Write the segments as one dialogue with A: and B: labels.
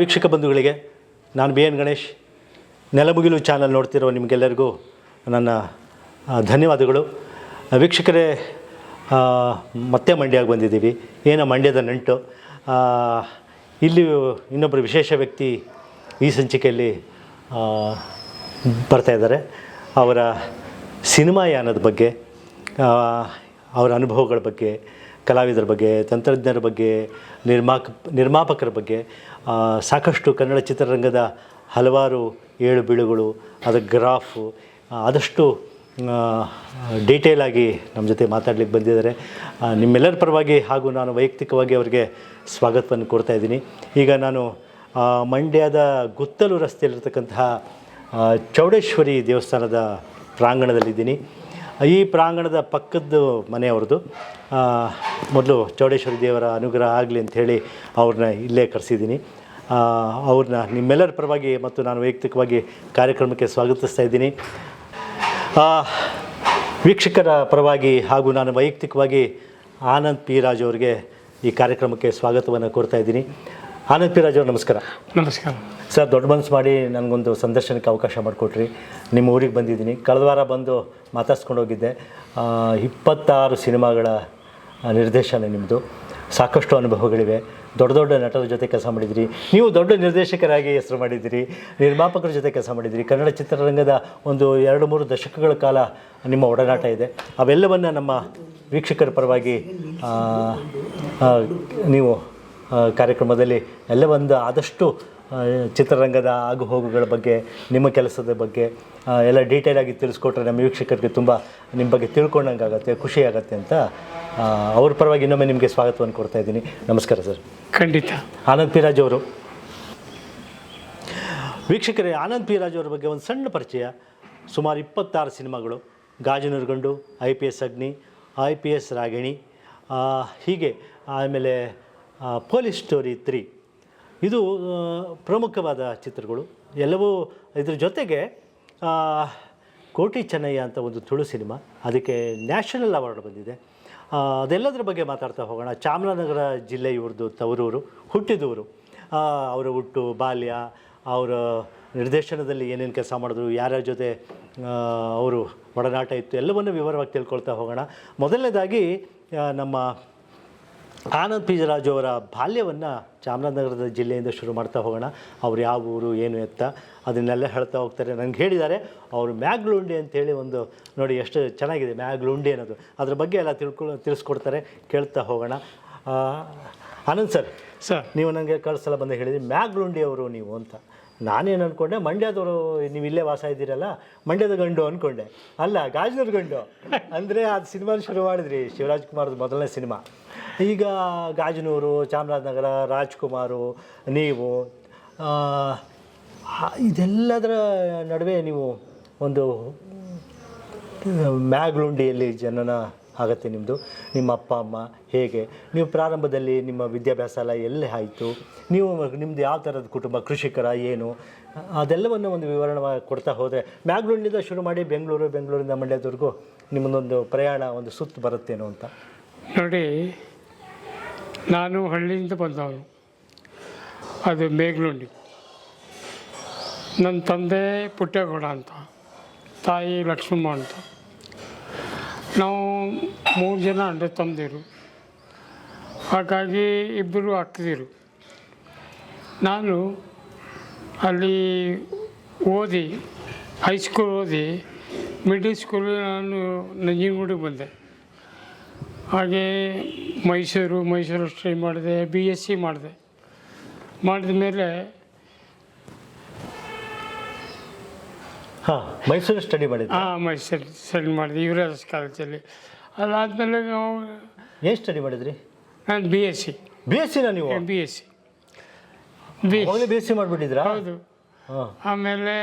A: ವೀಕ್ಷಕ ಬಂಧುಗಳಿಗೆ, ನಾನು B N Ganesh, Nelamugilu channel ನೋಡ್ತಿರೋ ನಿಮಗೆಲ್ಲರಿಗೂ ನನ್ನ ಧನ್ಯವಾದಗಳು. ವೀಕ್ಷಕರೇ ಮತ್ತೆ ಮಂಡ್ಯಕ್ಕೆ ಬಂದಿದ್ದೀವಿ. ಏನೋ ಮಂಡ್ಯದ ನಂಟು. ಇಲ್ಲಿ ಇನ್ನೊಬ್ಬರು ವಿಶೇಷ ವ್ಯಕ್ತಿ ಈ ಸಂಚಿಕೆಯಲ್ಲಿ ಬರ್ತಾಯಿದ್ದಾರೆ ಅವರ ಸಿನಿಮಾ ಯಾನದ ಬಗ್ಗೆ ಅವರ ಅನುಭವಗಳ ಬಗ್ಗೆ, ಕಲಾವಿದರ ಬಗ್ಗೆ, ತಂತ್ರಜ್ಞರ ಬಗ್ಗೆ, ನಿರ್ಮಾಕ, ನಿರ್ಮಾಪಕರ ಬಗ್ಗೆ ಸಾಕಷ್ಟು ಕನ್ನಡ ಚಿತ್ರರಂಗದ ಹಲವಾರು ಏಳು ಬೀಳುಗಳು ಅದರ ಗ್ರಾಫು ಆದಷ್ಟು ಡೀಟೇಲಾಗಿ ನಮ್ಮ ಜೊತೆ ಮಾತಾಡ್ಲಿಕ್ಕೆ ಬಂದಿದ್ದಾರೆ. ನಿಮ್ಮೆಲ್ಲರ ಪರವಾಗಿ ಹಾಗೂ ನಾನು ವೈಯಕ್ತಿಕವಾಗಿ ಅವರಿಗೆ ಸ್ವಾಗತವನ್ನು ಕೊಡ್ತಾ ಇದ್ದೀನಿ. ಈಗ ನಾನು ಮಂಡ್ಯದ ಗುತ್ತಲು ರಸ್ತೆಯಲ್ಲಿರ್ತಕ್ಕಂತಹ ಚೌಡೇಶ್ವರಿ ದೇವಸ್ಥಾನದ ಪ್ರಾಂಗಣದಲ್ಲಿದ್ದೀನಿ. ಈ ಪ್ರಾಂಗಣದ ಪಕ್ಕದ್ದು ಮನೆಯವ್ರದ್ದು ಮೊದಲು ಚೌಡೇಶ್ವರಿ ದೇವರ ಅನುಗ್ರಹ ಆಗಲಿ ಅಂಥೇಳಿ ಅವ್ರನ್ನ ಇಲ್ಲೇ ಕರೆಸಿದ್ದೀನಿ. ಅವ್ರನ್ನ ನಿಮ್ಮೆಲ್ಲರ ಪರವಾಗಿ ಮತ್ತು ನಾನು ವೈಯಕ್ತಿಕವಾಗಿ ಕಾರ್ಯಕ್ರಮಕ್ಕೆ ಸ್ವಾಗತಿಸ್ತಾ ಇದ್ದೀನಿ. ವೀಕ್ಷಕರ ಪರವಾಗಿ ಹಾಗೂ ನಾನು ವೈಯಕ್ತಿಕವಾಗಿ ಆನಂದ್ ಪಿ ರಾಜ್ ಅವರಿಗೆ ಈ ಕಾರ್ಯಕ್ರಮಕ್ಕೆ ಸ್ವಾಗತವನ್ನು ಕೋರ್ತಾ ಇದ್ದೀನಿ. ಆನಂದ್ ಪಿ ರಾಜ್ ನಮಸ್ಕಾರ.
B: ನಮಸ್ಕಾರ.
A: ಸರ್ ದೊಡ್ಡ ಮನಸ್ಸು ಮಾಡಿ ನನಗೊಂದು ಸಂದರ್ಶನಕ್ಕೆ ಅವಕಾಶ ಮಾಡಿಕೊಟ್ರಿ. ನಿಮ್ಮ ಊರಿಗೆ ಬಂದಿದ್ದೀನಿ. ಕಳೆದ ವಾರ ಬಂದು ಮಾತಾಡ್ಸ್ಕೊಂಡು ಹೋಗಿದ್ದೆ. ಇಪ್ಪತ್ತಾರು ಸಿನಿಮಾಗಳ ನಿರ್ದೇಶನ ನಿಮ್ಮದು ಸಾಕಷ್ಟು ಅನುಭವಗಳಿವೆ. ದೊಡ್ಡ ದೊಡ್ಡ ನಟರ ಜೊತೆ ಕೆಲಸ ಮಾಡಿದಿರಿ. ನೀವು ದೊಡ್ಡ ನಿರ್ದೇಶಕರಾಗಿ ಹೆಸರು ಮಾಡಿದ್ದೀರಿ ನಿರ್ಮಾಪಕರ ಜೊತೆ ಕೆಲಸ ಮಾಡಿದ್ದೀರಿ ಕನ್ನಡ ಚಿತ್ರರಂಗದ ಒಂದು ಎರಡು ಮೂರು ದಶಕಗಳ ಕಾಲ ನಿಮ್ಮ ಒಡನಾಟ ಇದೆ. ಅವೆಲ್ಲವನ್ನು ನಮ್ಮ ವೀಕ್ಷಕರ ಪರವಾಗಿ ನೀವು ಕಾರ್ಯಕ್ರಮದಲ್ಲಿ ಎಲ್ಲ ಒಂದು ಆದಷ್ಟು ಚಿತ್ರರಂಗದ ಆಗು ಹೋಗುಗಳ ಬಗ್ಗೆ ನಿಮ್ಮ ಕೆಲಸದ ಬಗ್ಗೆ ಎಲ್ಲ ಡೀಟೇಲ್ ಆಗಿ ತಿಳಿಸ್ಕೊಟ್ರೆ ನಮ್ಮ ವೀಕ್ಷಕರಿಗೆ ತುಂಬ ನಿಮ್ಮ ಬಗ್ಗೆ ತಿಳ್ಕೊಂಡಂಗೆ ಆಗುತ್ತೆ ಖುಷಿ ಆಗುತ್ತೆ ಅಂತ ಅವ್ರ ಪರವಾಗಿ ಇನ್ನೊಮ್ಮೆ ನಿಮಗೆ ಸ್ವಾಗತವನ್ನು ಕೊಡ್ತಾ ಇದ್ದೀನಿ. ನಮಸ್ಕಾರ ಸರ್.
B: ಖಂಡಿತ.
A: ಆನಂದ್ ಪಿರಾಜ್ ಅವರು. ವೀಕ್ಷಕರೇ ಆನಂದ್ ಪಿ ರಾಜ್ ಅವರ ಬಗ್ಗೆ ಒಂದು ಸಣ್ಣ ಪರಿಚಯ. ಸುಮಾರು ಇಪ್ಪತ್ತಾರು ಸಿನಿಮಾಗಳು. ಗಾಜನೂರ್ಗಂಡು I P S Agni I P S Ragini ಹೀಗೆ ಆಮೇಲೆ ಪೊಲೀಸ್ ಸ್ಟೋರಿ ತ್ರೀ ಇದು ಪ್ರಮುಖವಾದ ಚಿತ್ರಗಳು. ಎಲ್ಲವೂ ಇದ್ರ ಜೊತೆಗೆ ಕೋಟಿ ಚೆನ್ನಯ್ಯ ಅಂತ ಒಂದು ತುಳು ಸಿನಿಮಾ. ಅದಕ್ಕೆ ನ್ಯಾಷನಲ್ ಅವಾರ್ಡ್ ಬಂದಿದೆ. ಅದೆಲ್ಲದರ ಬಗ್ಗೆ ಮಾತಾಡ್ತಾ ಹೋಗೋಣ. ಚಾಮರಾಜನಗರ ಜಿಲ್ಲೆ ಇವ್ರದ್ದು ತವರೂರು, ಹುಟ್ಟಿದೂರು. ಅವರ ಹುಟ್ಟು, ಬಾಲ್ಯ, ಅವರ ನಿರ್ದೇಶನದಲ್ಲಿ ಏನೇನು ಕೆಲಸ ಮಾಡಿದ್ರು ಯಾರ್ಯಾರ ಜೊತೆ ಅವರು ಒಡನಾಟ ಇತ್ತು, ಎಲ್ಲವನ್ನು ವಿವರವಾಗಿ ತಿಳ್ಕೊಳ್ತಾ ಹೋಗೋಣ. ಮೊದಲನೇದಾಗಿ ನಮ್ಮ ಆನಂದ್ ಪೀಜರಾಜು ರಾಜು ಅವರ ಬಾಲ್ಯವನ್ನು ಚಾಮರಾಜನಗರದ ಜಿಲ್ಲೆಯಿಂದ ಶುರು ಮಾಡ್ತಾ ಹೋಗೋಣ. ಅವ್ರು ಯಾವ ಊರು ಏನು ಎತ್ತ ಅದನ್ನೆಲ್ಲ ಹೇಳ್ತಾ ಹೋಗ್ತಾರೆ. ನನಗೆ ಹೇಳಿದ್ದಾರೆ ಅವರು ಮ್ಯಾಗ್ಲುಂಡಿ ಅಂತೇಳಿ ಒಂದು ನೋಡಿ ಎಷ್ಟು ಚೆನ್ನಾಗಿದೆ ಮ್ಯಾಗ್ಲುಂಡಿ ಅನ್ನೋದು. ಅದ್ರ ಬಗ್ಗೆ ಎಲ್ಲ ತಿಳ್ಕೊ ತಿಳಿಸ್ಕೊಡ್ತಾರೆ ಕೇಳ್ತಾ ಹೋಗೋಣ. Anand sir
B: sir.
A: ನೀವು ನನಗೆ ಕಳ್ಸಲ ಬಂದು ಹೇಳಿದ್ರಿ ಮ್ಯಾಗ್ಲುಂಡಿ ಅವರು ನೀವು ಅಂತ. ನಾನೇನು ಅಂದ್ಕೊಂಡೆ ಮಂಡ್ಯದವರು ನೀವು ಇಲ್ಲೇ ವಾಸ ಇದ್ದೀರಲ್ಲ ಮಂಡ್ಯದ ಗಂಡು ಅಂದ್ಕೊಂಡೆ ಅಲ್ಲ ಗಾಜನೂರು ಗಂಡು. ಅಂದರೆ ಅದು ಸಿನಿಮಾನ ಶುರು ಮಾಡಿದ್ರಿ ಶಿವರಾಜ್ ಕುಮಾರ್ದು ಮೊದಲನೇ ಸಿನಿಮಾ. ಈಗ ಗಾಜನೂರು, ಚಾಮರಾಜನಗರ, ರಾಜ್ಕುಮಾರು, ನೀವು ಇದೆಲ್ಲದರ ನಡುವೆ ನೀವು ಒಂದು ಮ್ಯಾಗ್ಲುಂಡಿಯಲ್ಲಿ ಜನನ ಆಗತ್ತೆ ನಿಮ್ಮದು ನಿಮ್ಮ ಅಪ್ಪ ಅಮ್ಮ, ಹೇಗೆ? ನೀವು ಪ್ರಾರಂಭದಲ್ಲಿ ನಿಮ್ಮ ವಿದ್ಯಾಭ್ಯಾಸ ಎಲ್ಲ ಎಲ್ಲಿ ಆಯಿತು? ನೀವು ನಿಮ್ಮದು ಯಾವ ಥರದ ಕುಟುಂಬ, ಕೃಷಿಕರ, ಏನು? ಅದೆಲ್ಲವನ್ನು ಒಂದು ವಿವರಣೆ ಕೊಡ್ತಾ ಹೋದರೆ, ಮ್ಯಾಗ್ಲುಂಡಿಂದ ಶುರು ಮಾಡಿ ಬೆಂಗಳೂರು, ಬೆಂಗಳೂರಿಂದ ಮಂಡ್ಯದವರೆಗೂ ನಿಮ್ಮದೊಂದು ಪ್ರಯಾಣ, ಒಂದು ಸುತ್ತು ಬರುತ್ತೇನೋ ಅಂತ?
B: ನೋಡಿ ನಾನು ಹಳ್ಳಿಯಿಂದ ಬಂದವನು. ಅದು ಮೇಗ್ಲುಂಡಿ ನನ್ನ ತಂದೆ ಪುಟ್ಟೇಗೌಡ ಅಂತ, ತಾಯಿ ಲಕ್ಷ್ಮಮ್ಮ ಅಂತ. ನಾವು ಮೂರು ಜನ ಅಂಡ ತಂದಿರು ಹಾಗಾಗಿ ಇಬ್ಬರು ಅಕ್ಕದಿರು. ನಾನು ಅಲ್ಲಿ ಓದಿ ಹೈಸ್ಕೂಲ್ ಓದಿ ಮಿಡಲ್ ಸ್ಕೂಲ್ ನಾನು ನಂಜನಗೂಡಿಗೆ ಬಂದೆ. ಹಾಗೆ ಮೈಸೂರು ಮೈಸೂರು ಸ್ಟಡಿ ಮಾಡಿದೆ ಬಿ ಎಸ್ ಸಿ ಮಾಡಿದೆ. ಮಾಡಿದ ಮೇಲೆ
A: ಹಾಂ ಮೈಸೂರು ಸ್ಟಡಿ ಮಾಡಿದ್ದೆ
B: ಹಾಂ ಮೈಸೂರು ಸ್ಟಡಿ ಮಾಡಿದೆ ಯುವರಾಜ್ ಕಾಲೇಜಲ್ಲಿ ಅದಾದಮೇಲೆ ನಾವು
A: ಏನು ಸ್ಟಡಿ ಮಾಡಿದ್ರಿ?
B: ನಾನು B S C
A: B S ಸಿನ ನೀವು?
B: B S C B
A: B S C ಮಾಡಿಬಿಟ್ಟಿದ್ರಾ
B: ಹೌದು. ಆಮೇಲೆ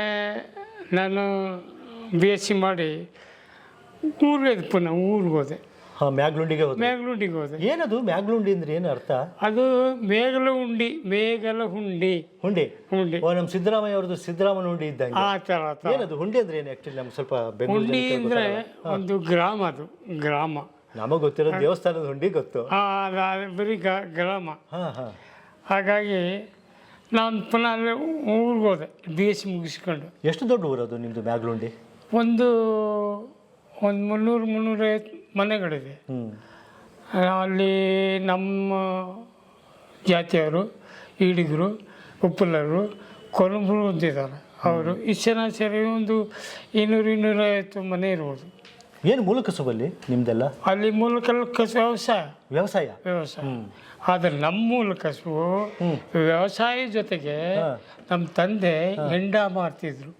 B: ನಾನು ಬಿ ಎಸ್ ಸಿ ಮಾಡಿ ಊರಿಗೆ ಪುನಃ ಊರಿಗೆ ಹೋದೆ.
A: ಮ್ಯಾಗ್ಲುಂಡಿಗೆ ಹೋದ್ರಿ
B: ಮ್ಯಾಗ್ಲುಂಡಿಗೆ ಹೋದೆ.
A: ಏನದು ಮ್ಯಾಗ್ಲುಂಡಿ ಅಂದ್ರೆ ಏನು ಅರ್ಥ?
B: ಅದು ಮೇಗಲ ಉಂಡಿ ಮೇಗಲ ಹುಂಡಿ.
A: ಹುಂಡಿ.
B: ಹುಂಡಿ
A: ಓ ನಮ್ಮ ಸಿದ್ದರಾಮಯ್ಯ ಅವ್ರದ್ದು ಸಿದ್ದರಾಮನ ಹುಂಡಿ ಇದ್ದಂಗೆ.
B: ಆ ಥರ ಆ ಥರ
A: ಏನದು ಹುಂಡಿ ಅಂದ್ರೆ ಏನು ಆ್ಯಕ್ಚುಲಿ ನಮ್ಗೆ ಸ್ವಲ್ಪ ಬೆಂಗಳೂರು
B: ಹುಂಡಿ ಅಂದ್ರೆ ಒಂದು ಗ್ರಾಮ ಅದು ಗ್ರಾಮ.
A: ನಮಗೆ ಗೊತ್ತಿರೋ ದೇವಸ್ಥಾನದ ಹುಂಡಿ ಗೊತ್ತು.
B: ಆ, ಅದು- ಅದು ಬರೀ ಗ- ಗ್ರಾಮ.
A: ಹಾಂ ಹಾಂ.
B: ಹಾಗಾಗಿ ನಾನು ಪುನಃ ಅಲ್ಲಿ ಊರಿಗೆ ಹೋದೆ ಬಿ ಎಸ್ ಸಿ ಮುಗಿಸ್ಕೊಂಡು.
A: ಎಷ್ಟು ದೊಡ್ಡ ಊರದು ನಿಮ್ಮದು ಮ್ಯಾಗ್ಲುಂಡಿ?
B: ಒಂದು ಒಂದು ಮುನ್ನೂರು ಮುನ್ನೂರೈವತ್ತು ಮನೆಗಳಿದೆ ಅಲ್ಲಿ ನಮ್ಮ ಜಾತಿಯವರು ಈಡಿಗರು ಉಪ್ಪಲರು ಕೊಲಂಬರು ಹೊಂದಿದ್ದಾರೆ ಅವರು ಇಷ್ಟು ಜನ ಸೇರಿ ಒಂದು ಇನ್ನೂರು ಇನ್ನೂರೈವತ್ತು ಮನೆ ಇರ್ಬೋದು.
A: ಏನು ಮೂಲ ಕಸುಬಲ್ಲಿ ನಿಮ್ದೆಲ್ಲ?
B: ಅಲ್ಲಿ ಮೂಲಕ ಕಸು ವ್ಯವಸಾಯ.
A: ವ್ಯವಸಾಯ?
B: ವ್ಯವಸಾಯ. ಆದರೆ ನಮ್ಮ ಮೂಲ ಕಸುಬು ವ್ಯವಸಾಯ ಜೊತೆಗೆ ನಮ್ಮ ತಂದೆ ಹೆಂಡ ಮಾರ್ತಿದ್ರು.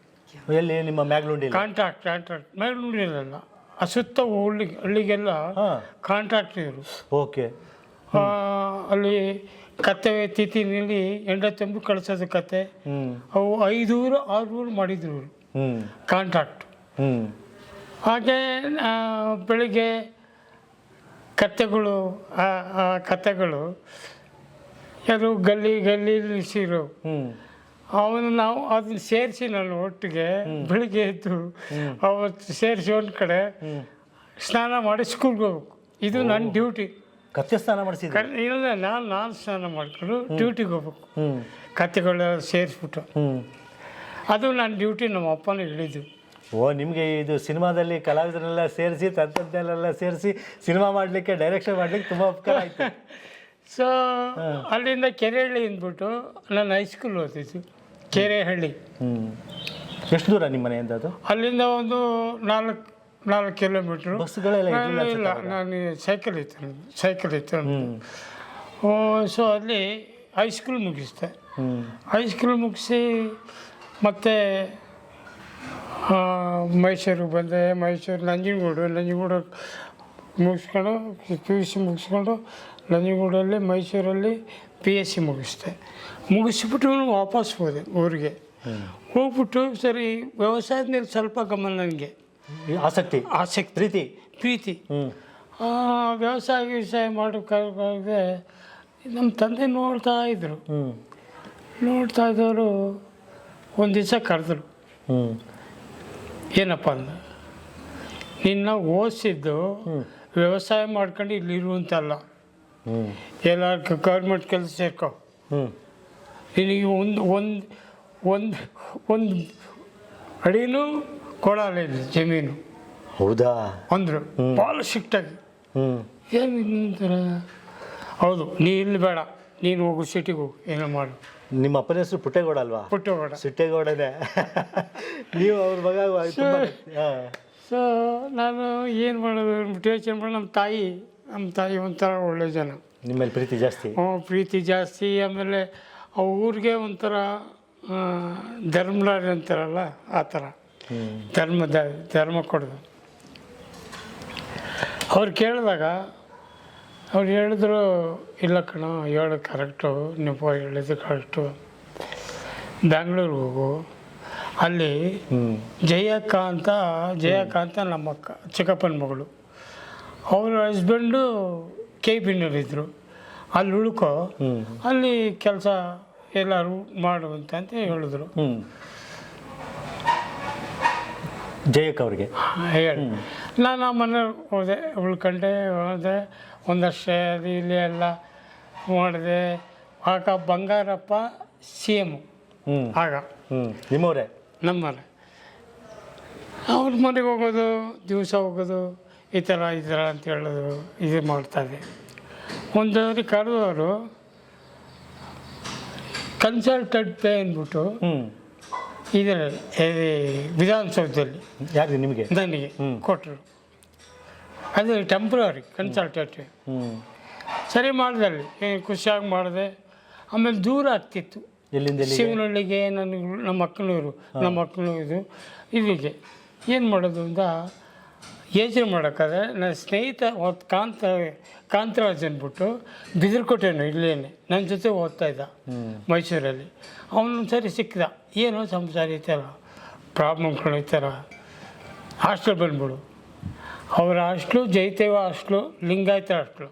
A: ಎಲ್ಲಿ ನಿಮ್ಮ ಮ್ಯಾಗ್ಲೂಂಡಿ
B: ಕಾಂಟ್ರಾಕ್ಟ್ ಕಾಂಟ್ರಾಕ್ಟ್. ಮೇಲ್ನುಡಿಯಲ್ಲ ಆ ಸುತ್ತ ಹಳ್ಳಿ ಹಳ್ಳಿಗೆಲ್ಲ ಕಾಂಟ್ರಾಕ್ಟ್ ಇವರು.
A: ಓಕೆ.
B: ಅಲ್ಲಿ ಕತ್ತೆ ತಿಥಿನಲ್ಲಿ ಎಂಡ ತುಂಬಿ ಕಳಿಸೋದು ಕತೆ
A: ಹ್ಞೂ
B: ಅವು ಐದೂರು ಆರುನೂರು ಮಾಡಿದ್ರು ಇವರು.
A: ಹ್ಞೂ
B: ಕಾಂಟ್ರಾಕ್ಟ್
A: ಹ್ಞೂ
B: ಹಾಗೆ ಬೆಳಿಗ್ಗೆ ಕತ್ತೆಗಳು ಆ ಕತೆಗಳು ಯಾರು ಗಲ್ಲಿ ಗಲ್ಲಿ
A: ನಿಲ್ಲಿಸಿರು
B: ಅವನು ನಾವು ಅದನ್ನ ಸೇರಿಸಿ ನಾನು ಒಟ್ಟಿಗೆ ಬೆಳಿಗ್ಗೆ ಎದ್ದು ಅವತ್ತು ಸೇರಿಸಿ ಒಂದು ಕಡೆ ಸ್ನಾನ ಮಾಡಿ ಸ್ಕೂಲ್ಗೆ ಹೋಗ್ಬೇಕು. ಇದು ನನ್ನ ಡ್ಯೂಟಿ
A: ಕತ್ತೆ ಸ್ನಾನ
B: ಮಾಡಿಸಿ ಇಲ್ಲ ನಾನು ನಾನು ಸ್ನಾನ ಮಾಡ್ಕೊಂಡು ಡ್ಯೂಟಿಗೆ ಹೋಗ್ಬೇಕು. ಕತ್ತೆಗಳ ಸೇರಿಸ್ಬಿಟ್ಟು. ಅದು ನನ್ನ ಡ್ಯೂಟಿ ನಮ್ಮ ಅಪ್ಪನ ಹೇಳಿದ್ದು.
A: ಓ ನಿಮಗೆ ಇದು ಸಿನಿಮಾದಲ್ಲಿ ಕಲಾವಿದರನ್ನೆಲ್ಲ ಸೇರಿಸಿ ತಂತ್ರಜ್ಞಾನೆಲ್ಲ ಸೇರಿಸಿ ಸಿನಿಮಾ ಮಾಡಲಿಕ್ಕೆ ಡೈರೆಕ್ಷನ್ ಮಾಡಲಿಕ್ಕೆ ತುಂಬ ಉಪಕಾರ ಆಯಿತು.
B: ಸೊ ಅಲ್ಲಿಂದ ಕೆರೆಹಳ್ಳಿ ಅಂದ್ಬಿಟ್ಟು ನಾನು ಹೈಸ್ಕೂಲ್ ಓದಿದ್ದು. ಕೆರೆಹಳ್ಳಿ.
A: ಹ್ಞೂ ಎಷ್ಟು ದೂರ ನಿಮ್ಮ ಮನೆಯಿಂದ ಅದು?
B: ಅಲ್ಲಿಂದ ಒಂದು ನಾಲ್ಕು ನಾಲ್ಕು ಕಿಲೋಮೀಟ್ರು.
A: ಬಸ್ಗಳೆಲ್ಲ
B: ಇಲ್ಲ ನಾನು ಸೈಕಲ್ ಇತ್ತು ಸೈಕಲ್ ಇತ್ತು ಸೊ ಅಲ್ಲಿ ಹೈಸ್ಕೂಲ್ ಮುಗಿಸ್ದೆ. ಹೈಸ್ಕೂಲ್ ಮುಗಿಸಿ ಮತ್ತೆ ಮೈಸೂರಿಗೆ ಬಂದೆ. ಮೈಸೂರು ನಂಜನಗೂಡು ನಂಜನಗೂಡು ಮುಗಿಸ್ಕೊಂಡು ಪಿ ಯು ಸಿ ಮುಗಿಸ್ಕೊಂಡು ನಂಜನಗೂಡಲ್ಲಿ ಮೈಸೂರಲ್ಲಿ ಪಿ ಎಸ್ ಸಿ ಮುಗಿಸ್ದೆ. ಮುಗಿಸ್ಬಿಟ್ಟು ವಾಪಸ್ ಹೋದೆ ಊರಿಗೆ. ಹೋಗ್ಬಿಟ್ಟು ಸರಿ ವ್ಯವಸಾಯದ ಮೇಲೆ ಸ್ವಲ್ಪ ಗಮನ ನನಗೆ.
A: ಆಸಕ್ತಿ
B: ಆಸಕ್ತಿ.
A: ಪ್ರೀತಿ.
B: ಪ್ರೀತಿ. ವ್ಯವಸಾಯ ವ್ಯವಸಾಯ ಮಾಡೋಕ್ಕಾಗದೆ ನಮ್ಮ ತಂದೆ ನೋಡ್ತಾ ಇದ್ದರು ನೋಡ್ತಾ ಇದ್ದವರು ಒಂದು ದಿವಸ ಕರೆದ್ರು. ಏನಪ್ಪ ಅಂದ ನಿನ್ನ ಓದಿಸಿದ್ದು ವ್ಯವಸಾಯ ಮಾಡ್ಕೊಂಡು ಇಲ್ಲಿರುವಂತಲ್ಲ
A: ಹ್ಞೂ
B: ಎಲ್ಲ ಗೌರ್ಮೆಂಟ್ ಕೆಲಸ ಸೇರ್ಕೊ.
A: ಹ್ಞೂ
B: ನಿನಗೆ ಒಂದು ಒಂದು ಒಂದು ಒಂದು ಅಡಿನೂ ಕೊಡಲ್ಲ ಇಲ್ಲಿ ಜಮೀನು.
A: ಹೌದಾ?
B: ಅಂದರು. ಭಾಳ ಸಿಕ್ಟಾಗಿ
A: ಹ್ಞೂ
B: ಏನು ಅಂತಾರೆ? ಹೌದು ನೀ ಇಲ್ಲಿ ಬೇಡ ನೀನು ಹೋಗು ಸಿಟಿಗೆ ಹೋಗು ಏನೋ ಮಾಡು.
A: ನಿಮ್ಮ ಅಪ್ಪನ ಹೆಸರು ಪುಟ್ಟೇಗೌಡ ಅಲ್ವಾ?
B: ಪುಟ್ಟೇಗೌಡ.
A: ಸಿಟ್ಟೇಗೌಡನೇ. ನೀವು ಅವ್ರ ಮಗ
B: ಸೊ ನಾನು ಏನು ಮಾಡೋದು? ಯೋಚನೆ ಮಾಡಿ ನಮ್ಮ ತಾಯಿ ನಮ್ಮ ತಾಯಿ ಒಂಥರ ಒಳ್ಳೆ ಜನ.
A: ನಿಮ್ಮಲ್ಲಿ ಪ್ರೀತಿ ಜಾಸ್ತಿ?
B: ಹ್ಞೂ ಪ್ರೀತಿ ಜಾಸ್ತಿ ಆಮೇಲೆ ಆ ಊರಿಗೆ ಒಂಥರ ಧರ್ಮರಾಜ್ ಅಂತಾರಲ್ಲ ಆ ಥರ. ಧರ್ಮದ ಧರ್ಮ ಕೊಡೋದು. ಅವ್ರು ಕೇಳಿದಾಗ ಅವ್ರು ಹೇಳಿದ್ರು ಇಲ್ಲ ಕಣ ಹೇಳೋದು ಕರೆಕ್ಟು ನೀವು ಹೇಳಿದ್ದು ಕರೆಕ್ಟು ಬ್ಯಾಂಗ್ಳೂರಿಗೆ ಹೋಗು. ಅಲ್ಲಿ ಜಯಕ್ಕ ಅಂತ ಜಯಕ್ಕ ಅಂತ ನಮ್ಮ ಅಕ್ಕ ಚಿಕ್ಕಪ್ಪನ ಮಗಳು. ಅವ್ರ ಹಸ್ಬೆಂಡು ಕೆ ಬಿನಲ್ಲಿದ್ದರು ಅಲ್ಲಿ ಉಳ್ಕೊ ಅಲ್ಲಿ ಕೆಲಸ ಎಲ್ಲರೂ ಮಾಡು ಅಂತ ಅಂತ ಹೇಳಿದ್ರು.
A: ಹ್ಞೂ ಜಯಕ್ ಅವ್ರಿಗೆ.
B: ಹೇಳಿ. ನಾನು ಆ ಮನೆ ಹೋದೆ ಉಳ್ಕೊಂಡೆ ಹೋದೆ. ಒಂದಷ್ಟು ಅದು ಇಲ್ಲಿ ಎಲ್ಲ ಮಾಡಿದೆ. ಆಗ ಬಂಗಾರಪ್ಪ ಸಿ
A: ಎಂ
B: ಆಗ.
A: ಹ್ಞೂ ನಿಮ್ಮವರೇ?
B: ನಮ್ಮ ಮನೆ ಅವ್ರ ಮನೆಗೆ ಹೋಗೋದು ದಿವಸ ಹೋಗೋದು ಈ ಥರ ಈ ಥರ ಅಂತ ಹೇಳೋದು ಇದು ಒಂದು ಒಂದವ್ರಿಗೆ ಕರೆದವರು ಕನ್ಸಲ್ಟೆಡ್ ಪೇ ಅಂದ್ಬಿಟ್ಟು ಇದರಲ್ಲಿ ವಿಧಾನಸೌಧದಲ್ಲಿ
A: ಯಾರು ನಿಮಗೆ?
B: ನನಗೆ. ಕೊಟ್ಟರು. ಅದು ಟೆಂಪ್ರವರಿ ಕನ್ಸಲ್ಟೆಂಟ್ ಸರಿ ಮಾಡಿದೆ ಅಲ್ಲಿ ಏ- ಖುಷಿಯಾಗಿ ಮಾಡಿದೆ. ಆಮೇಲೆ ದೂರ ಆಗ್ತಿತ್ತು. ಶಿವನಹಳ್ಳಿಗೆ ನನಗೆ ನಮ್ಮ ಅಕ್ಕನೂರು ನಮ್ಮ ಮಕ್ಕಳು ಇದು. ಇಲ್ಲಿಗೆ. ಏನು ಮಾಡೋದು ಅಂತ ಯೋಚನೆ ಮಾಡೋಕ್ಕಾದ್ರೆ ನನ್ನ ಸ್ನೇಹಿತ ಓದ್ ಕಾಂತ, ಕಾಂತರಾಜ್ ಅಂದ್ಬಿಟ್ಟು ಬಿದಿರ್ಕೊಟ್ಟೆನು ಇಲ್ಲೇನೆ. ನನ್ನ ಜೊತೆ ಓದ್ತಾ ಇದ್ದ ಮೈಸೂರಲ್ಲಿ. ಅವನು ಸರಿ ಸಿಕ್ಕಿದ. ಏನೋ ಸಂಸಾರ ಈ ಥರ ಪ್ರಾಬ್ಲಮ್ಗಳು ಈ ಥರ ಹಾಸ್ಟೆಲ್ ಬಂದ್ಬಿಡು. ಅವರ ಹಾಸ್ಟ್ಲು ಜೈತೇವ ಹಾಸ್ಟ್ಲು ಲಿಂಗಾಯತ ಹಾಸ್ಟ್ಲು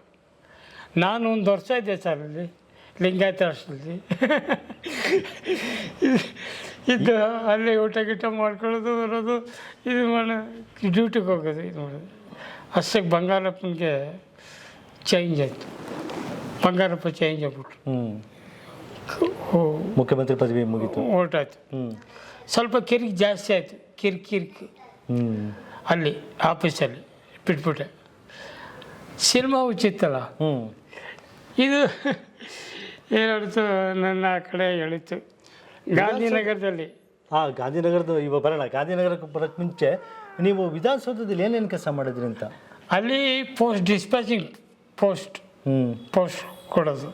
B: ನಾನು ಒಂದು ವರ್ಷ ಇದ್ದೆ ಸರ್ ಅಲ್ಲಿ. ಲಿಂಗಾಯತ ಹಾಸ್ಟೆಲ್ಲಿ ಇದು ಅಲ್ಲಿ ಊಟ ಗೀಟ ಮಾಡ್ಕೊಳ್ಳೋದು ಬರೋದು ಇದು ಮಾಡ. ಡ್ಯೂಟಿಗೆ ಹೋಗೋದು ಇದು ಮಾಡೋದು ಅಷ್ಟಕ್ಕೆ ಬಂಗಾರಪ್ಪನಿಗೆ ಚೇಂಜ್ ಆಯಿತು. ಬಂಗಾರಪ್ಪ ಚೇಂಜ್ ಆಗ್ಬಿಟ್ರು.
A: ಹ್ಞೂ ಮುಖ್ಯಮಂತ್ರಿ ಪದವಿ ಮುಗೀತು.
B: ಓಟಾಯ್ತು
A: ಹ್ಞೂ
B: ಸ್ವಲ್ಪ ಕಿರಿಕ್ ಜಾಸ್ತಿ ಆಯಿತು. ಕಿರಿಕ್ ಕಿರಿಕ್. ಅಲ್ಲಿ ಆಫೀಸಲ್ಲಿ ಬಿಟ್ಬಿಟ್ಟೆ. ಸಿನಿಮಾ ಉಚಿತಲ್ಲ
A: ಹ್ಞೂ
B: ಇದು ಏನಾಡ್ತು ನನ್ನ ಆ ಕಡೆ ಎಳಿತು. ಗಾಂಧಿನಗರದಲ್ಲಿ.
A: ಹಾಂ ಗಾಂಧಿನಗರದ ಇವಾಗ ಬರೋಣ. ಗಾಂಧಿನಗರಕ್ಕೆ ಬರೋಕ್ಕೆ ಮುಂಚೆ ನೀವು ವಿಧಾನಸೌಧದಲ್ಲಿ ಏನೇನು ಕೆಲಸ ಮಾಡಿದ್ರಿ ಅಂತ?
B: ಅಲ್ಲಿ ಪೋಸ್ಟ್ ಡಿಸ್ಪ್ಯಾಚಿಂಗ್ ಪೋಸ್ಟ್
A: ಹ್ಞೂ
B: ಪೋಸ್ಟ್ ಕೊಡೋದು.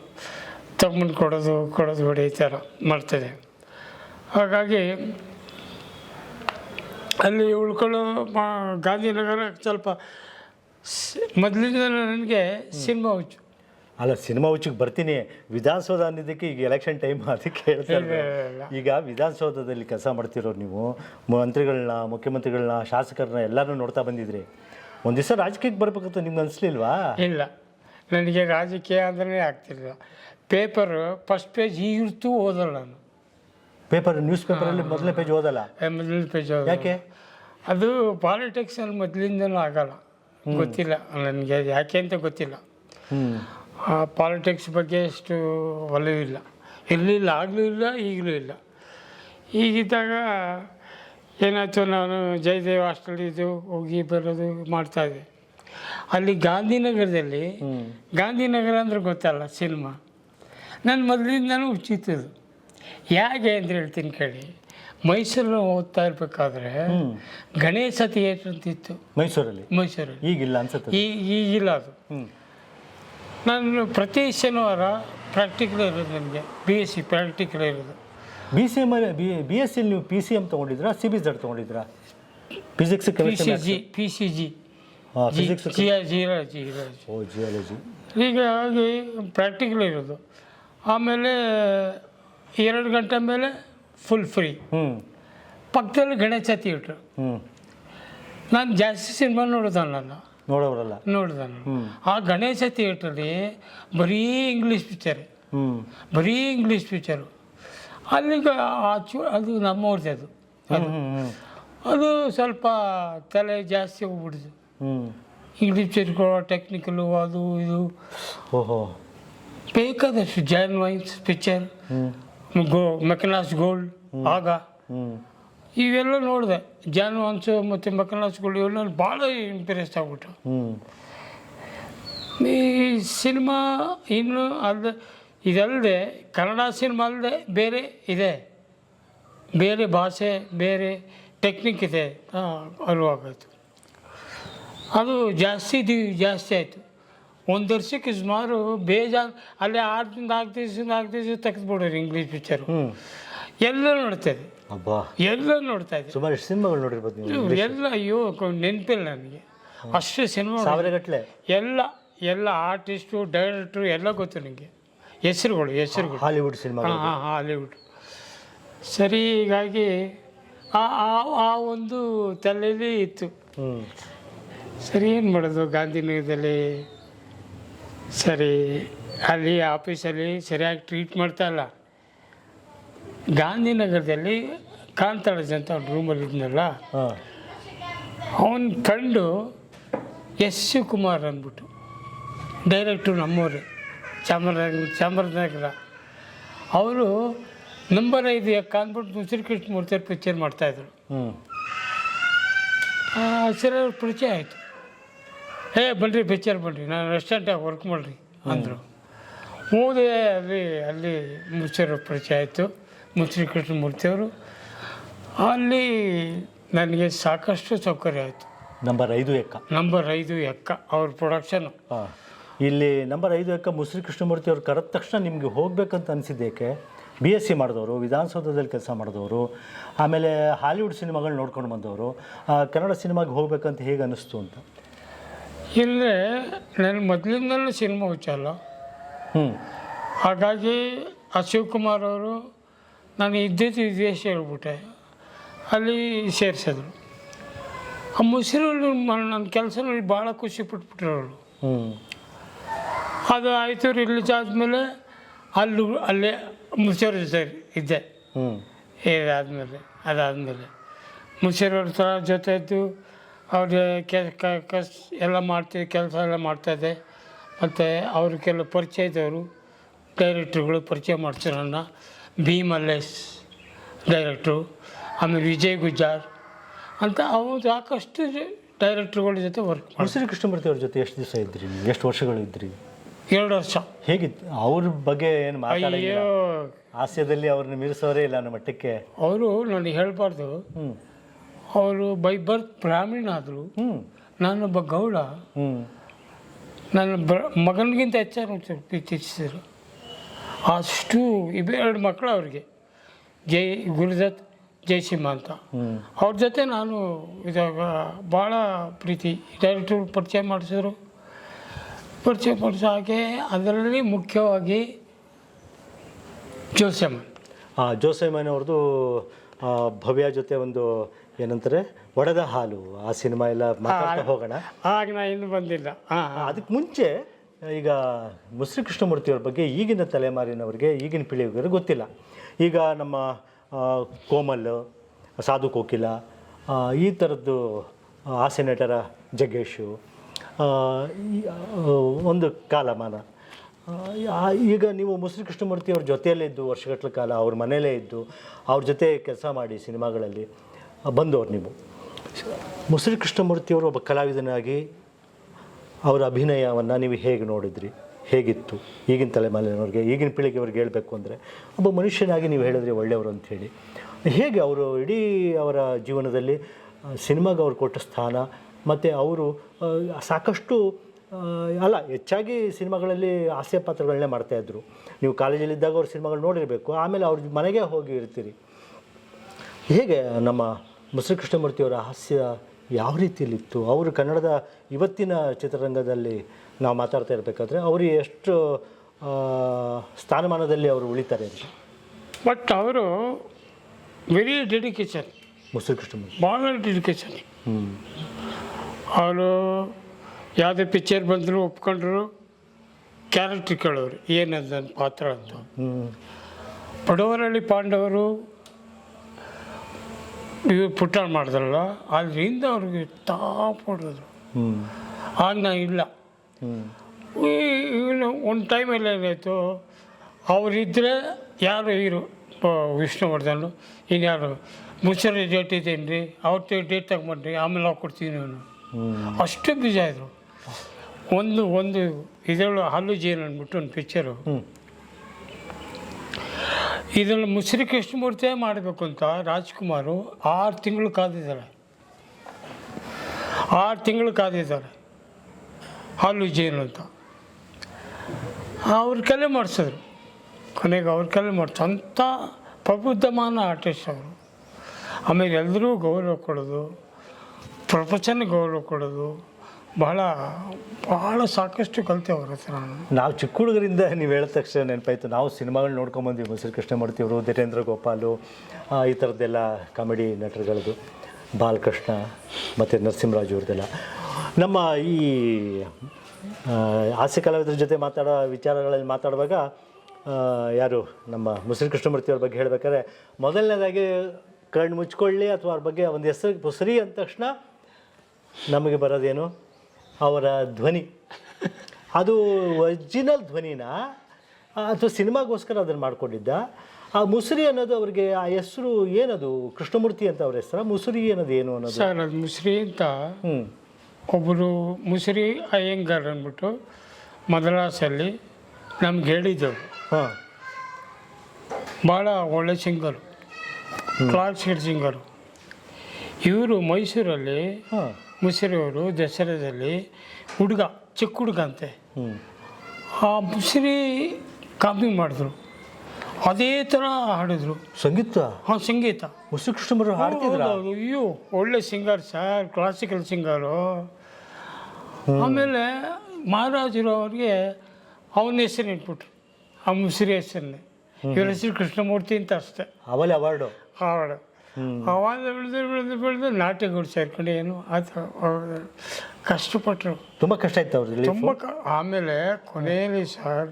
B: ತಗೊಂಡು ಕೊಡೋದು ಕೊಡೋದು ಬಿಡಿ ಈ ಥರ ಮಾಡ್ತಿದೆ ಹಾಗಾಗಿ ಅಲ್ಲಿ ಉಳ್ಕೊಳ್ಳೋ ಮಾ ಗಾಂಧಿನಗರ ಸ್ವಲ್ಪ ಮೊದಲಿಂದ ನನಗೆ ಸಿನಿಮಾ ಹುಚ್ಚು.
A: ಅಲ್ಲ ಸಿನಿಮಾ ಹುಚ್ಚಿಗೆ ಬರ್ತೀನಿ. ವಿಧಾನಸೌಧ ಅನ್ನೋದಕ್ಕೆ ಈಗ ಎಲೆಕ್ಷನ್ ಟೈಮ್ ಅದಕ್ಕೆ ಹೇಳ್ತಾ ಇರೋದು.
B: ಇಲ್ಲ, ಇಲ್ಲ.
A: ಈಗ ವಿಧಾನಸೌಧದಲ್ಲಿ ಕೆಲಸ ಮಾಡ್ತಿರೋರು ನೀವು ಮಂತ್ರಿಗಳನ್ನ ಮುಖ್ಯಮಂತ್ರಿಗಳನ್ನ ಶಾಸಕರನ್ನ ಎಲ್ಲರೂ ನೋಡ್ತಾ ಬಂದಿದ್ರಿ. ಒಂದು ದಿವಸ ರಾಜಕೀಯಕ್ಕೆ ಬರ್ಬೇಕಂತ ನಿಮ್ಗೆ ಅನಿಸ್ಲಿಲ್ವಾ?
B: ಇಲ್ಲ. ನನಗೆ ರಾಜಕೀಯ ಅಂದ್ರೆ ಆಗ್ತಿಲ್ಲ ಪೇಪರು ಫಸ್ಟ್ ಪೇಜ್ ಈಗಿರ್ತು ಓದಲ್ಲ ನಾನು.
A: ಪೇಪರ್ ನ್ಯೂಸ್ ಪೇಪರಲ್ಲಿ ಮೊದಲನೇ ಪೇಜ್ ಓದಲ್ಲ?
B: ಮೊದಲನೇ ಪೇಜ್
A: ಯಾಕೆ?
B: ಅದು ಪಾಲಿಟಿಕ್ಸಲ್ಲಿ ಮೊದಲಿಂದನೂ ಆಗಲ್ಲ. ಗೊತ್ತಿಲ್ಲ. ನನಗೆ ಯಾಕೆ ಅಂತ ಗೊತ್ತಿಲ್ಲ. ಪಾಲಿಟಿಕ್ಸ್ ಬಗ್ಗೆ ಅಷ್ಟು ಒಲವಿಲ್ಲ ಇರಲಿಲ್ಲ ಆಗಲೂ ಇಲ್ಲ ಈಗಲೂ ಇಲ್ಲ. ಈಗಿದ್ದಾಗ ಏನಾಯ್ತು ನಾನು ಜಯದೇವ್ ಹಾಸ್ಟೆಲ್ ಇದು ಹೋಗಿ ಬರೋದು ಮಾಡ್ತಾಯಿದ್ದೆ ಅಲ್ಲಿ ಗಾಂಧಿನಗರದಲ್ಲಿ ಗಾಂಧಿನಗರ ಅಂದ್ರೆ ಗೊತ್ತಲ್ಲ ಸಿನಿಮಾ. ನಾನು ಮೊದಲಿಂದನೂ ಉಚಿತದು ಹೇಗೆ ಅಂತ ಹೇಳ್ತೀನಿ ಕೇಳಿ. ಮೈಸೂರಲ್ಲಿ ಓದ್ತಾ ಇರಬೇಕಾದ್ರೆ ಗಣೇಶ ಥಿಯೇಟ್ರ್ ಅಂತಿತ್ತು.
A: ಮೈಸೂರಲ್ಲಿ?
B: ಮೈಸೂರಲ್ಲಿ.
A: ಈಗಿಲ್ಲ ಅನ್ಸುತ್ತೆ
B: ಈಗಿಲ್ಲ ಅದು. ನಾನು ಪ್ರತಿ ಶನಿವಾರ ಪ್ರಾಕ್ಟಿಕಲ್ ಇರೋದು ನನಗೆ ಬಿ ಎಸ್ ಸಿ ಪ್ರಾಕ್ಟಿಕಲ್ ಇರೋದು.
A: B C M B B S ಸಿಲಿ ನೀವು ಪಿ ಸಿ ಎಂ ತೊಗೊಂಡಿದ್ರಾ C B Z ತೊಗೊಂಡಿದ್ರಾ physics
B: P C G P C G
A: physics
B: geology
A: ಓ ಜಿಯಾಲಜಿ
B: ಹೀಗಾಗಿ ಪ್ರಾಕ್ಟಿಕಲ್ ಇರೋದು. ಆಮೇಲೆ ಎರಡು ಗಂಟೆ ಮೇಲೆ ಫುಲ್ ಫ್ರೀ
A: ಹ್ಞೂ
B: ಪಕ್ಕದಲ್ಲಿ ಗಣೇಶ ಥಿಯೇಟ್ರ್
A: ಹ್ಞೂ
B: ನಾನು ಜಾಸ್ತಿ ಸಿನಿಮಾ ನೋಡೋದಲ್ಲ
A: ನೋಡೋರಲ್ಲ.
B: ನೋಡ್ದೆ ಆ ಗಣೇಶ ಥಿಯೇಟ್ರಲ್ಲಿ ಬರೀ ಇಂಗ್ಲೀಷ್ ಪಿಕ್ಚರ್ ಬರೀ ಇಂಗ್ಲೀಷ್ ಪಿಕ್ಚರು ಅಲ್ಲಿಗೆ ಆ ಚೂ ಅದು ನಮ್ಮವ್ರದ್ದು ಅದು. ಅದು. ಸ್ವಲ್ಪ ತಲೆ ಜಾಸ್ತಿ ಹೋಗ್ಬಿಡ್ತು. ಇಂಗ್ಲೀಷ್ ಪಿಕ್ಚರ್ಗಳು ಟೆಕ್ನಿಕಲು ಅದು ಇದು.
A: ಓಹೋ.
B: ಬೇಕಾದಷ್ಟು ಜಾನ್ ವೈನ್ಸ್ ಪಿಕ್ಚರ್ ಗೋ ಮೆಕನಾಸ್ ಗೋಲ್ಡ್ ಆಗ. ಇವೆಲ್ಲ ನೋಡಿದೆ. ಜಾನ್ ವಾನ್ಸು ಮತ್ತು ಮಕ್ಕಳಾಸ್ಗಳು ಇವೆಲ್ಲ ಭಾಳ ಇಂಪ್ರೆಸ್ ಆಗ್ಬಿಟ್ಟು ಈ ಸಿನಿಮಾ ಇನ್ನು ಅಲ್ಲದೆ ಇದಲ್ಲದೆ ಕನ್ನಡ ಸಿನಿಮಾ ಅಲ್ಲದೆ ಬೇರೆ ಇದೆ. ಬೇರೆ ಭಾಷೆ ಬೇರೆ ಟೆಕ್ನಿಕ್ ಇದೆ. ಅರಿವಾಗೋಯ್ತು ಅದು ಜಾಸ್ತಿ ದಿ ಜಾಸ್ತಿ ಆಯಿತು. ಒಂದು ವರ್ಷಕ್ಕೆ ಸುಮಾರು ಬೇಜಾರು ಅಲ್ಲಿ ಆರು ದಿನ ನಾಲ್ಕು ದಿವಸ ನಾಲ್ಕು ದಿವಸ ತೆಗೆದ್ಬಿಡೋರು ಇಂಗ್ಲೀಷ್ ಪಿಕ್ಚರು ಎಲ್ಲ ನೋಡ್ತಾ ಇದ್ದೆ.
A: ಅಬ್ಬಾ
B: ಎಲ್ಲ ನೋಡ್ತಾ ಇದ್ದೆ
A: ಸುಮಾರು ಎಷ್ಟು ಸಿನಿಮಾಗಳು ನೋಡಿರ್ಬೋದು ನೀವು?
B: ಎಲ್ಲ ಅಯ್ಯೋ ನೆನಪಿಲ್ಲ ನನಗೆ. ಅಷ್ಟು ಸಿನಿಮಾ
A: ಸಾವಿರಗಟ್ಟಲೆ.
B: ಎಲ್ಲ ಎಲ್ಲ ಆರ್ಟಿಸ್ಟು ಡೈರೆಕ್ಟ್ರು ಎಲ್ಲ ಗೊತ್ತು ನನಗೆ ಹೆಸರುಗಳು ಹೆಸರುಗಳು.
A: ಹಾಲಿವುಡ್ ಸಿನಿಮಾ
B: ಹಾಂ ಹಾಂ ಹಾಲಿವುಡ್. ಸರಿ ಹೀಗಾಗಿ ಆ ಆ- ಆ ಒಂದು ತಲೆಯಲ್ಲಿ ಇತ್ತು. ಸರಿ ಏನು ಮಾಡೋದು? ಗಾಂಧಿನಗರದಲ್ಲಿ ಸರಿ ಅಲ್ಲಿ ಆಫೀಸಲ್ಲಿ ಸರಿಯಾಗಿ ಟ್ರೀಟ್ ಮಾಡ್ತಾ ಇಲ್ಲ. ಗಾಂಧಿನಗರದಲ್ಲಿ ಕಾಂತರಾಜ್ ಅಂತ ಅವ್ನ ರೂಮಲ್ಲಿ ಇದ್ನಲ್ಲ ಅವನ ಫ್ರೆಂಡು ಎಸ್ ಶಿವಕುಮಾರ್ ಅಂದ್ಬಿಟ್ಟು ಡೈರೆಕ್ಟ್ರು ನಮ್ಮೂರೇ ಚಾಮರಾಜ ಚಾಮರಾಜನಗರ. ಅವರು ನಂಬರ್ ಐದು ಯಾಕೆ ಅಂದ್ಬಿಟ್ಟು ಕೃಷ್ಣಮೂರ್ತಿಯವ್ರು ಪಿಕ್ಚರ್ ಮಾಡ್ತಾಯಿದ್ರು
A: ಹ್ಞೂ
B: ಸರಿ ಅವ್ರ ಪರಿಚಯ ಆಯಿತು. ಏ ಬನ್ನಿರಿ ಪಿಕ್ಚರ್ ಬನ್ನಿರಿ ನಾನು ರೆಸ್ಟೋರೆಂಟಾಗಿ ವರ್ಕ್ ಮಾಡಿರಿ ಅಂದರು. ಹೋದೆ ಅಲ್ಲಿ ಅಲ್ಲಿ ಮುಚ್ಚರ ಪರಿಚಯ ಆಯಿತು. ಕೃಷ್ಣಮೂರ್ತಿಯವರು ಅಲ್ಲಿ ನನಗೆ ಸಾಕಷ್ಟು ಸೌಕರ್ಯ ಆಯಿತು.
A: ನಂಬರ್ ಐದು ಎಕ್ಕ.
B: ನಂಬರ್ ಐದು ಎಕ್ಕ ಅವ್ರ ಪ್ರೊಡಕ್ಷನ್
A: ಇಲ್ಲಿ ನಂಬರ್ ಐದು ಎಕ್ಕ ಮುಸ್ರಿ ಕೃಷ್ಣಮೂರ್ತಿ ಅವ್ರು ಕರೆದ ತಕ್ಷಣ ನಿಮಗೆ ಹೋಗಬೇಕಂತ ಅನಿಸಿದ್ದೇಕೆ? ಬಿ ಎಸ್ ಸಿ ಮಾಡಿದವರು ವಿಧಾನಸೌಧದಲ್ಲಿ ಕೆಲಸ ಮಾಡಿದವರು ಆಮೇಲೆ ಹಾಲಿವುಡ್ ಸಿನಿಮಾಗಳು ನೋಡ್ಕೊಂಡು ಬಂದವರು ಕನ್ನಡ ಸಿನಿಮಾಗೆ ಹೋಗ್ಬೇಕಂತ ಹೇಗೆ ಅನ್ನಿಸ್ತು ಅಂತ?
B: ಇಲ್ಲೇ ನಾನು ಮೊದಲಿಂದಲೂ ಸಿನಿಮಾ ಹುಚ್ಚಲ್ಲ
A: ಹ್ಞೂ
B: ಹಾಗಾಗಿ ಆ ಶಿವಕುಮಾರ್ ಅವರು ನಾನು ಇದ್ದಿದ್ದು ವಿದೇಶ ಹೇಳ್ಬಿಟ್ಟೆ. ಅಲ್ಲಿ ಸೇರಿಸಿದ್ರು. ಆ ಮುಸಿರಲ್ಲಿ ನನ್ನ ಕೆಲಸ ನೋಡಿ ಭಾಳ ಖುಷಿ ಪಟ್ಬಿಟ್ರು ಅವರು.
A: ಹ್ಞೂ
B: ಅದು ಆಯಿತು ರಿಲೀಸ್ ಆದಮೇಲೆ ಅಲ್ಲಿ ಅಲ್ಲೇ ಮುಸಿರು ಸರ್ ಇದ್ದೆ. ಇದಾದಮೇಲೆ ಅದಾದಮೇಲೆ ಮುಸಿರವ್ರ ಥರ ಜೊತೆ ಇದ್ದು ಅವ್ರಿಗೆ ಕೆ ಕಸ್ ಎಲ್ಲ ಮಾಡ್ತೀವಿ ಕೆಲಸ ಎಲ್ಲ ಮಾಡ್ತಾಯಿದ್ದೆ ಮತ್ತು ಅವ್ರ ಕೆಲವು ಪರಿಚಯ ಇದ್ದವರು ಡೈರೆಕ್ಟ್ರುಗಳು ಪರಿಚಯ ಮಾಡ್ತಾರೆ ನನ್ನ ಬಿ ಮಲ್ಲೇಶ್ ಡೈರೆಕ್ಟ್ರು ಆಮೇಲೆ ವಿಜಯ್ ಗುಜ್ಜಾರ್ ಅಂತ ಅವ್ರು ಸಾಕಷ್ಟು ಡೈರೆಕ್ಟ್ರುಗಳ ಜೊತೆ ವರ್ಕ್ ಮಾಡಿ
A: ಮುಸುರಿ ಕೃಷ್ಣಮೂರ್ತಿ ಅವ್ರ ಜೊತೆ ಎಷ್ಟು ದಿವಸ ಇದ್ರಿ ನೀವು? ಎಷ್ಟು ವರ್ಷಗಳು ಇದ್ರಿ?
B: ಎರಡು ವರ್ಷ.
A: ಹೇಗಿತ್ತು? ಅವ್ರ ಬಗ್ಗೆ ಏನು
B: ಅಯ್ಯೋ.
A: ಹಾಸ್ಯದಲ್ಲಿ ಅವ್ರನ್ನ ಮೀರಿಸೋರೇ ಇಲ್ಲ ನಮ್ಮ ಮಟ್ಟಕ್ಕೆ.
B: ಅವರು ನನಗೆ ಹೇಳಬಾರ್ದು.
A: ಹ್ಞೂ
B: ಅವರು ಬೈ ಬರ್ತ್ ಬ್ರಾಹ್ಮಣ ಆದರು.
A: ಹ್ಞೂ
B: ನಾನೊಬ್ಬ ಗೌಡ.
A: ಹ್ಞೂ
B: ನನ್ನ ಬ ಮಗನಿಗಿಂತ ಹೆಚ್ಚಾಗಿ ಪ್ರೀತಿಸಿದರು ಅಷ್ಟು ಇವೆರಡು ಮಕ್ಕಳು ಅವ್ರಿಗೆ. ಜೈ ಗುರುದತ್ ಜಯಸಿಂಹ ಅಂತ. ಅವ್ರ ಜೊತೆ ನಾನು ಇದಾಗ ಭಾಳ ಪ್ರೀತಿ. ಡೈರೆಕ್ಟ್ರು ಪರಿಚಯ ಮಾಡಿಸಿದ್ರು. ಪರಿಚಯ ಮಾಡಿಸೋ ಹಾಗೆ ಅದರಲ್ಲಿ ಮುಖ್ಯವಾಗಿ ಜೋಸೆಮ್ಮ
A: ಆ ಜೋಸೆಮನ್ ಅವ್ರದ್ದು ಭವ್ಯ ಜೊತೆ ಒಂದು ಏನಂತಾರೆ ಒಡೆದ ಹಾಲು. ಆ ಸಿನಿಮಾ ಎಲ್ಲ ಹೋಗೋಣ.
B: ಆಗ ನಾ ಇನ್ನು ಬಂದಿಲ್ಲ.
A: ಅದಕ್ಕೆ ಮುಂಚೆ ಈಗ ಮುಸ್ರಿ ಕೃಷ್ಣಮೂರ್ತಿಯವ್ರ ಬಗ್ಗೆ ಈಗಿನ ತಲೆಮಾರಿನವರಿಗೆ ಈಗಿನ ಪೀಳಿಗೆಯವರಿಗೆ ಗೊತ್ತಿಲ್ಲ. ಈಗ ನಮ್ಮ ಕೋಮಲ್, ಸಾಧು ಕೋಕಿಲ ಈ ಥರದ್ದು ಹಾಸ್ಯ ನಟರ ಜಗ್ಗೇಶು ಒಂದು ಕಾಲಮಾನ. ಈಗ ನೀವು ಮುಸ್ರಿ ಕೃಷ್ಣಮೂರ್ತಿ ಅವ್ರ ಜೊತೆಯಲ್ಲೇ ಇದ್ದು, ವರ್ಷಗಟ್ಟಲ ಕಾಲ ಅವ್ರ ಮನೆಯಲ್ಲೇ ಇದ್ದು, ಅವ್ರ ಜೊತೆ ಕೆಲಸ ಮಾಡಿ ಸಿನಿಮಾಗಳಲ್ಲಿ ಬಂದವ್ರು ನೀವು. ಮುಸ್ರಿ ಕೃಷ್ಣಮೂರ್ತಿಯವರು ಒಬ್ಬ ಕಲಾವಿದನಾಗಿ ಅವರ ಅಭಿನಯವನ್ನು ನೀವು ಹೇಗೆ ನೋಡಿದ್ರಿ? ಹೇಗಿತ್ತು? ಈಗಿನ ತಲೆಮಾರಿನವ್ರಿಗೆ ಈಗಿನ ಪೀಳಿಗೆಯವ್ರಿಗೆ ಹೇಳಬೇಕು ಅಂದರೆ ಒಬ್ಬ ಮನುಷ್ಯನಾಗಿ ನೀವು ಹೇಳಿದ್ರೆ ಒಳ್ಳೆಯವರು ಅಂಥೇಳಿ ಹೇಗೆ ಅವರು ಇಡೀ ಅವರ ಜೀವನದಲ್ಲಿ ಸಿನಿಮಾಗೆ ಅವ್ರು ಕೊಟ್ಟ ಸ್ಥಾನ, ಮತ್ತು ಅವರು ಸಾಕಷ್ಟು ಅಲ್ಲ, ಹೆಚ್ಚಾಗಿ ಸಿನಿಮಾಗಳಲ್ಲಿ ಹಾಸ್ಯ ಪಾತ್ರಗಳನ್ನೇ ಮಾಡ್ತಾಯಿದ್ರು ನೀವು ಕಾಲೇಜಲ್ಲಿದ್ದಾಗ ಅವ್ರ ಸಿನಿಮಾಗಳು ನೋಡಿರಬೇಕು, ಆಮೇಲೆ ಅವ್ರ ಮನೆಗೆ ಹೋಗಿ ಇರ್ತೀರಿ. ಹೇಗೆ ನಮ್ಮ ಮುಸ್ರಿ ಕೃಷ್ಣಮೂರ್ತಿಯವರ ಹಾಸ್ಯ ಯಾವ ರೀತಿಯಲ್ಲಿತ್ತು? ಅವರು ಕನ್ನಡದ ಇವತ್ತಿನ ಚಿತ್ರರಂಗದಲ್ಲಿ ನಾವು ಮಾತಾಡ್ತಾ ಇರಬೇಕಾದ್ರೆ ಅವರು ಎಷ್ಟು ಸ್ಥಾನಮಾನದಲ್ಲಿ ಅವರು ಉಳಿತಾರೆ ಅಂತ?
B: ಬಟ್ ಅವರು ವೆರಿ ಡೆಡಿಕೇಶನ್
A: ಮುಸ್ರಿ ಕೃಷ್ಣಮೂರ್ತಿ
B: ಭಾಳ ಡೆಡಿಕೇಶನ್
A: ಹ್ಞೂ
B: ಅವರು ಯಾವುದೇ ಪಿಕ್ಚರ್ ಬಂದರೂ ಒಪ್ಕೊಂಡ್ರು ಕ್ಯಾರೆಕ್ಟರ್ ಕೇಳೋರು. ಏನು ನನ್ನ ಪಾತ್ರ ಅಂತ.
A: ಹ್ಞೂ
B: ಬಡವರಳ್ಳಿ ಪಾಂಡವರು ಇವ್ರು ಪುಟ್ಟ ಮಾಡಿದ್ರಲ್ಲ ಅದರಿಂದ ಅವ್ರಿಗೆ ತಾಪ್ ಹೊಡೆದ್ರು ಆಗ ನಾ ಇಲ್ಲ. ಇನ್ನು ಒಂದು ಟೈಮಲ್ಲಿ ಏನಾಯಿತು ಅವರಿದ್ದರೆ ಯಾರು ಇರು ವಿಷ್ಣುವರ್ಧನ್ ಇನ್ಯಾರು? ಮುಚ್ಚರಿ ಡೇಟ್ ಇದ್ದೀನಿ ರೀ ಅವ್ರಿಗೆ ಡೇಟ್ ತಗೊಂಡ್ರಿ ಆಮೇಲೆ ನಾವು ಕೊಡ್ತೀನಿ ನಾನು. ಅಷ್ಟು ಬಿಜಿ ಆದರು. ಒಂದು ಒಂದು ಇದರಳು ಹಲ್ಲು ಜೀನ್ ಅಂದ್ಬಿಟ್ಟು ಒಂದು ಪಿಕ್ಚರು ಇದನ್ನು ಮುಸ್ರಿ ಕೃಷ್ಣಮೂರ್ತಿಯೇ ಮಾಡಬೇಕು ಅಂತ ರಾಜ್ಕುಮಾರು ಆರು ತಿಂಗಳು ಕಾದಿದ್ದಾರೆ. ಆರು ತಿಂಗಳು ಕಾದಿದ್ದಾರೆ. ಹಾಲು ಜೇನು ಅಂತ. ಅವ್ರ ಕಲೆ ಮಾಡಿಸಿದ್ರು. ಕೊನೆಗೆ ಅವ್ರ ಕಲೆ ಮಾಡಿಸ್, ಅಂಥ ಪ್ರಬುದ್ಧಮಾನ ಆರ್ಟಿಸ್ಟ್ ಅವರು. ಆಮೇಲೆ ಎಲ್ಲರೂ ಗೌರವ ಕೊಡೋದು ಪ್ರಪಂಚನ ಗೌರವ ಕೊಡೋದು. ಬಹಳ ಬಹಳ ಸಾಕಷ್ಟು ಕಲಿತೆ ಅವ್ರ ಹತ್ರ ನಾನು.
A: ನಾವು ಚಿಕ್ಕ ಹುಡುಗರಿಂದ ನೀವು ಹೇಳಿದ ತಕ್ಷಣ ನೆನಪಾಯಿತು. ನಾವು ಸಿನಿಮಾಗಳು ನೋಡ್ಕೊಂಬಂದ್ವಿ ಮುಸ್ರಿ ಕೃಷ್ಣಮೂರ್ತಿಯವರು ಧೀರೇಂದ್ರ ಗೋಪಾಲು ಈ ಥರದ್ದೆಲ್ಲ ಕಾಮಿಡಿ ನಟರುಗಳದ್ದು ಬಾಲಕೃಷ್ಣ ಮತ್ತು ನರಸಿಂಹರಾಜು ಅವ್ರದ್ದೆಲ್ಲ. ನಮ್ಮ ಈ ಹಾಸ್ಯ ಕಲಾವಿದರ ಜೊತೆ ಮಾತಾಡೋ ವಿಚಾರಗಳಲ್ಲಿ ಮಾತಾಡುವಾಗ ಯಾರು ನಮ್ಮ ಮುಸ್ರಿ ಕೃಷ್ಣಮೂರ್ತಿ ಅವ್ರ ಬಗ್ಗೆ ಹೇಳಬೇಕಾದ್ರೆ, ಮೊದಲನೇದಾಗಿ ಕಣ್ಣು ಮುಚ್ಕೊಳ್ಳಿ ಅಥವಾ ಅವ್ರ ಬಗ್ಗೆ ಒಂದು ಹೆಸರು ಪುಸರಿ ಅಂದ ತಕ್ಷಣ ನಮಗೆ ಬರೋದೇನು? ಅವರ ಧ್ವನಿ. ಅದು ಒರಿಜಿನಲ್ ಧ್ವನಿನ ಅಥವಾ ಸಿನಿಮಾಗೋಸ್ಕರ ಅದನ್ನು ಮಾಡಿಕೊಂಡಿದ್ದ. ಆ ಮುಸುರಿ ಅನ್ನೋದು ಅವ್ರಿಗೆ ಆ ಹೆಸರು ಏನದು? ಕೃಷ್ಣಮೂರ್ತಿ ಅಂತ ಅವ್ರ ಹೆಸರ? ಮುಸುರಿ ಅನ್ನೋದು ಏನು ಅನ್ನೋದು?
B: ಸರ್ ಅದು ಮುಸ್ರಿ ಅಂತ
A: ಹ್ಞೂ
B: ಒಬ್ಬರು ಮುಸುರಿ ಅಯ್ಯಂಗಾರ್ ಅಂದ್ಬಿಟ್ಟು ಮದ್ರಾಸಲ್ಲಿ ನಮ್ಗೆ ಹೇಳಿದ್ದರು
A: ಹಾಂ.
B: ಭಾಳ ಒಳ್ಳೆ ಸಿಂಗರು. ಕ್ಲಾಸಿಕಲ್ ಸಿಂಗರು. ಇವರು ಮೈಸೂರಲ್ಲಿ
A: ಹಾಂ.
B: ಮುಸ್ರಿಯವರು ದಸರಾದಲ್ಲಿ ಹುಡುಗ ಚಿಕ್ಕ ಹುಡುಗ ಅಂತೆ. ಆ ಮುಸಿರಿ ಕಾಪಿ ಮಾಡಿದ್ರು. ಅದೇ ಥರ ಹಾಡಿದ್ರು.
A: ಸಂಗೀತ?
B: ಹಾಂ ಸಂಗೀತ.
A: ಮುಸುಕೃಷ್ಣರು ಹಾಡ್ತಿದ್ರು.
B: ಅಯ್ಯೋ ಒಳ್ಳೆ ಸಿಂಗರ್ ಸರ್ ಕ್ಲಾಸಿಕಲ್ ಸಿಂಗರು ಆಮೇಲೆ ಮಹಾರಾಜರು ಅವ್ರಿಗೆ ಅವನ ಹೆಸರು ಇಟ್ಬಿಟ್ರು. ಆ ಮುಸಿರಿ ಹೆಸರನ್ನೇ ಇವ್ರ ಹೆಸರು ಕೃಷ್ಣಮೂರ್ತಿ ಅಂತ ಅಷ್ಟೇ.
A: ಅವಲೇ ಅವಾರ್ಡು?
B: ಹಾಡು ಅವಾಗ ಬೆಳೆದು ಬೆಳೆದು ಬೆಳೆದು ನಾಟ್ಯಗಳು ಸೇರ್ಕೊಂಡು ಏನು ಅವ್ರು ಕಷ್ಟಪಟ್ಟರು
A: ತುಂಬ ಕಷ್ಟ ಆಯ್ತು ಅವ್ರದ್ದು
B: ತುಂಬ ಕ ಆಮೇಲೆ ಕೊನೆಯಲ್ಲಿ ಸರ್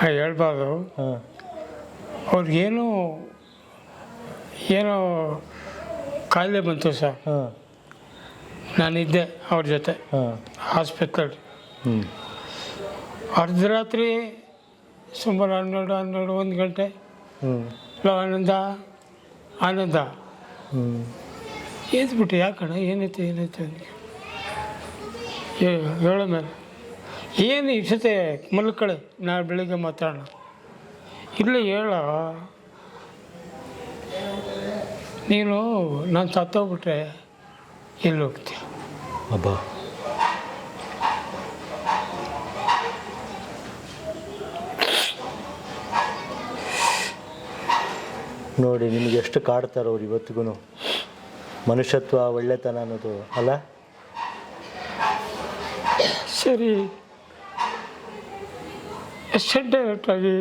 B: ಹೇಳ್ಬಾರ್ದು. ಅವ್ರಿಗೇನು ಏನೋ ಕಾಯಿಲೆ ಬಂತು ಸರ್.
A: ಹಾಂ.
B: ನಾನಿದ್ದೆ ಅವ್ರ ಜೊತೆ. ಹಾಸ್ಪಿಟಲ್.
A: ಹ್ಞೂ
B: ಅರ್ಧರಾತ್ರಿ ಸುಮಾರು ಹನ್ನೆರಡು ಹನ್ನೆರಡು ಒಂದು ಗಂಟೆ.
A: ಹ್ಞೂ
B: ಲೋ, ಆನಂದ ಆನಂದ. ಎದ್ಬಿಟ್ಟು ಯಾಕಣ ಏನೈತೆ ಏನೈತೆ ಹೇಳೋ ಮೇಲೆ. ಏನು ಇಷ್ಟತೆ ಮಲ್ಕಳೆ ನಾಳೆ ಬೆಳಿಗ್ಗೆ ಮಾತಾಡೋಣ. ಇಲ್ಲ ಹೇಳ. ನೀನು, ನಾನು ಸತ್ತೋಗ್ಬಿಟ್ರೆ ಎಲ್ಲಿ ಹೋಗ್ತೀಯ
A: ಅಬ್ಬಾ. ನೋಡಿ ನಿಮಗೆ ಎಷ್ಟು ಕಾಡ್ತಾರೆ ಅವ್ರು ಇವತ್ತಿಗೂ ಮನುಷ್ಯತ್ವ ಒಳ್ಳೆತನ ಅನ್ನೋದು ಅಲ್ಲ?
B: ಸರಿ. ಎಷ್ಟು ಡೈರೆಕ್ಟಾಗಿ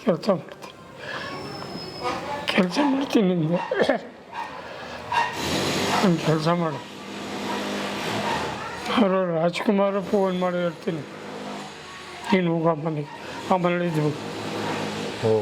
B: ಕೆಲಸ ಮಾಡ್ತೀನಿ ಕೆಲಸ ಮಾಡ್ತೀನಿ ನಿಮಗೆ. ಕೆಲಸ ಮಾಡು. ಅವರು ರಾಜ್ಕುಮಾರ್ ಫೋನ್ ಮಾಡಿ ಹೇಳ್ತೀನಿ. ನೀನು ಹೋಗೋ ಮನೆಗೆ ಆ ಇದ್ಬಿಟ್ಟು
A: ಓ.